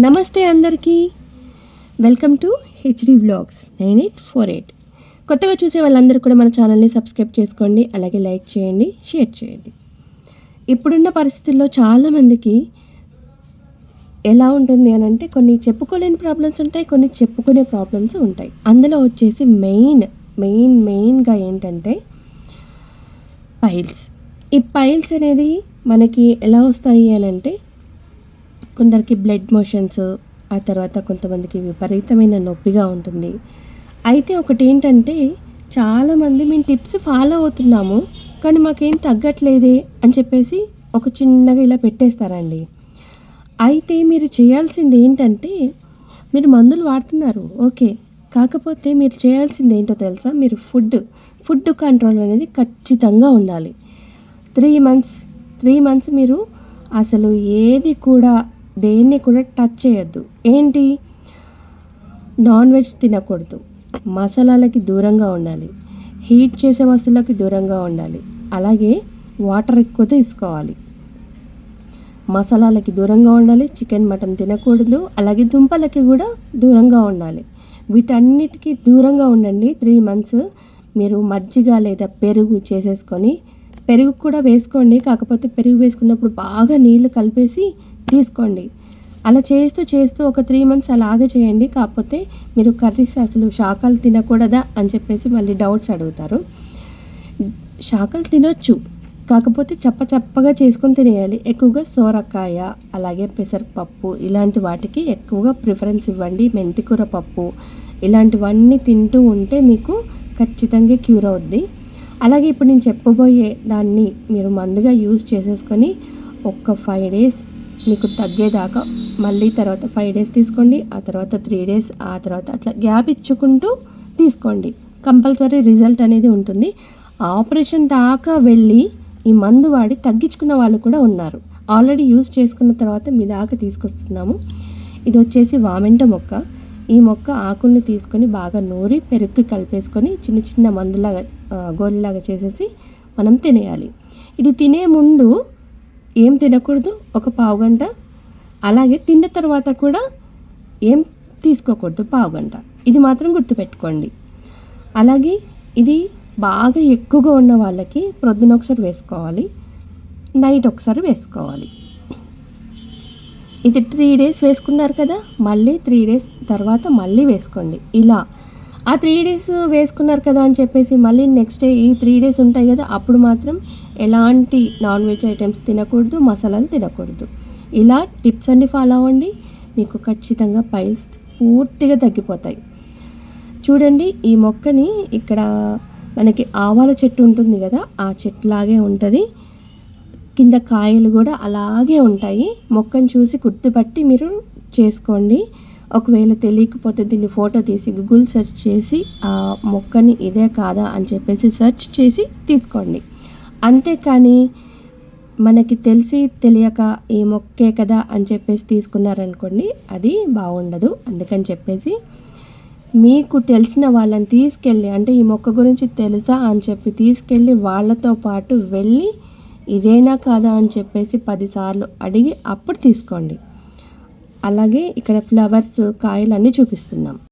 నమస్తే అందరికీ. Welcome to HD vlogs nine eight four eight. కొత్తగా చూసే వాళ్ళందరూ కూడా మన ఛానల్ని సబ్స్క్రైబ్ చేసుకోండి అలాగే లైక్ చేయండి షేర్ చేయండి. ఇప్పుడున్న పరిస్థితుల్లో చాలామందికి ఎలా ఉంటుంది అని అంటే కొన్ని చెప్పుకోలేని ప్రాబ్లమ్స్ ఉంటాయి కొన్ని చెప్పుకునే ప్రాబ్లమ్స్ ఉంటాయి. అందులో వచ్చేసి మెయిన్ మెయిన్ మెయిన్గా ఏంటంటే పైల్స్ ఈ పైల్స్ అనేది మనకి ఎలా వస్తాయి అని అంటే కొందరికి బ్లడ్ మోషన్స్ ఆ తర్వాత కొంతమందికి విపరీతమైన నొప్పిగా ఉంటుంది. అయితే ఒకటి ఏంటంటే చాలామంది మేము టిప్స్ ఫాలో అవుతున్నాము కానీ మాకేం తగ్గట్లేదే అని చెప్పేసి ఒక చిన్నగా ఇలా పెట్టేస్తారండి. అయితే మీరు చేయాల్సింది ఏంటంటే మీరు మందులు వాడుతున్నారు ఓకే. కాకపోతే మీరు చేయాల్సింది ఏంటో తెలుసా? మీరు ఫుడ్ ఫుడ్ కంట్రోల్ అనేది ఖచ్చితంగా ఉండాలి. త్రీ మంత్స్ త్రీ మంత్స్ మీరు అసలు ఏది కూడా దేన్ని కూడా టచ్ చేయొద్దు. ఏంటి? నాన్ వెజ్ తినకూడదు. మసాలాలకి దూరంగా ఉండాలి. హీట్ చేసే వస్తువులకి దూరంగా ఉండాలి. అలాగే వాటర్ ఎక్కువ తీసుకోవాలి. మసాలాలకి దూరంగా ఉండాలి. చికెన్ మటన్ తినకూడదు. అలాగే దుంపలకి కూడా దూరంగా ఉండాలి. వీటన్నిటికీ దూరంగా ఉండండి. త్రీ మంత్స్ మీరు మజ్జిగ లేదా పెరుగు చేసేసుకొని పెరుగు కూడా వేసుకోండి. కాకపోతే పెరుగు వేసుకున్నప్పుడు బాగా నీళ్ళు కలిపేసి తీసుకోండి. అలా చేస్తూ చేస్తూ ఒక త్రీ మంత్స్ అలాగే చేయండి. కాకపోతే మీరు కర్రీస్ అసలు శాఖలు తినకూడదా అని చెప్పేసి మళ్ళీ డౌట్స్ అడుగుతారు. శాకాలు తినొచ్చు. కాకపోతే చప్ప చప్పగా చేసుకొని తినేయాలి. ఎక్కువగా సోరకాయ అలాగే పెసరపప్పు ఇలాంటి వాటికి ఎక్కువగా ప్రిఫరెన్స్ ఇవ్వండి. మెంతికూర పప్పు ఇలాంటివన్నీ తింటూ ఉంటే మీకు ఖచ్చితంగా క్యూర్ అవుద్ది. అలాగే ఇప్పుడు నేను చెప్పబోయే దాన్ని మీరు మందుగా యూజ్ చేసేసుకొని ఒక్క ఫైవ్ డేస్ మీకు తగ్గేదాకా మళ్ళీ తర్వాత ఫైవ్ డేస్ తీసుకోండి ఆ తర్వాత త్రీ డేస్ ఆ తర్వాత అట్లా గ్యాప్ ఇచ్చుకుంటూ తీసుకోండి. కంపల్సరీ రిజల్ట్ అనేది ఉంటుంది. ఆపరేషన్ దాకా వెళ్ళి ఈ మందు వాడి తగ్గించుకున్న వాళ్ళు కూడా ఉన్నారు. ఆల్రెడీ యూస్ చేసుకున్న తర్వాత మీ దాకా తీసుకొస్తున్నాము. ఇది వచ్చేసి వామెంట మొక్క. ఈ మొక్క ఆకుల్ని తీసుకొని బాగా నూరి పెరుక్కి కలిపేసుకొని చిన్న చిన్న మందులాగా గోలిలాగా చేసేసి మనం తినేయాలి. ఇది తినే ముందు ఏం తినకూడదు? ఒక పావు గంట. అలాగే తిన్న తర్వాత కూడా ఏం తీసుకోకూడదు? పావు గంట. ఇది మాత్రం గుర్తుపెట్టుకోండి. అలాగే ఇది బాగా ఎక్కువగా ఉన్న వాళ్ళకి ప్రొద్దున ఒకసారి వేసుకోవాలి. నైట్ ఒకసారి వేసుకోవాలి. ఇది త్రీ డేస్ వేసుకున్నారు కదా? మళ్ళీ త్రీ డేస్ తర్వాత మళ్ళీ వేసుకోండి. ఇలా ఆ త్రీ డేస్ వేసుకున్నారు కదా అని చెప్పేసి మళ్ళీ నెక్స్ట్ డే ఈ త్రీ డేస్ ఉంటాయి కదా అప్పుడు మాత్రం ఎలాంటి నాన్ వెజ్ ఐటమ్స్ తినకూడదు మసాలాలు తినకూడదు. ఇలా టిప్స్ అన్ని ఫాలో అవ్వండి. మీకు ఖచ్చితంగా పైల్స్ పూర్తిగా తగ్గిపోతాయి. చూడండి ఈ మొక్కని ఇక్కడ మనకి ఆవాల చెట్టు ఉంటుంది కదా ఆ చెట్టులాగే ఉంటుంది. కింద కాయలు కూడా అలాగే ఉంటాయి. మొక్కను చూసి గుర్తుపట్టి మీరు చేసుకోండి. ఒకవేళ తెలియకపోతే దీన్ని ఫోటో తీసి గూగుల్ సెర్చ్ చేసి ఆ మొక్కని ఇదే కాదా అని చెప్పేసి సెర్చ్ చేసి తీసుకోండి. అంతేకాని మనకి తెలిసి తెలియక ఈ మొక్కే కదా అని చెప్పేసి తీసుకున్నారనుకోండి అది బాగుండదు. అందుకని చెప్పేసి మీకు తెలిసిన వాళ్ళని తీసుకెళ్ళి అంటే ఈ మొక్క గురించి తెలుసా అని చెప్పి తీసుకెళ్ళి వాళ్ళతో పాటు వెళ్ళి ఇదేనా కాదా అని చెప్పేసి పదిసార్లు అడిగి అప్పుడు తీసుకోండి. అలాగే ఇక్కడ ఫ్లవర్స్ కాయలన్నీ చూపిస్తున్నాం.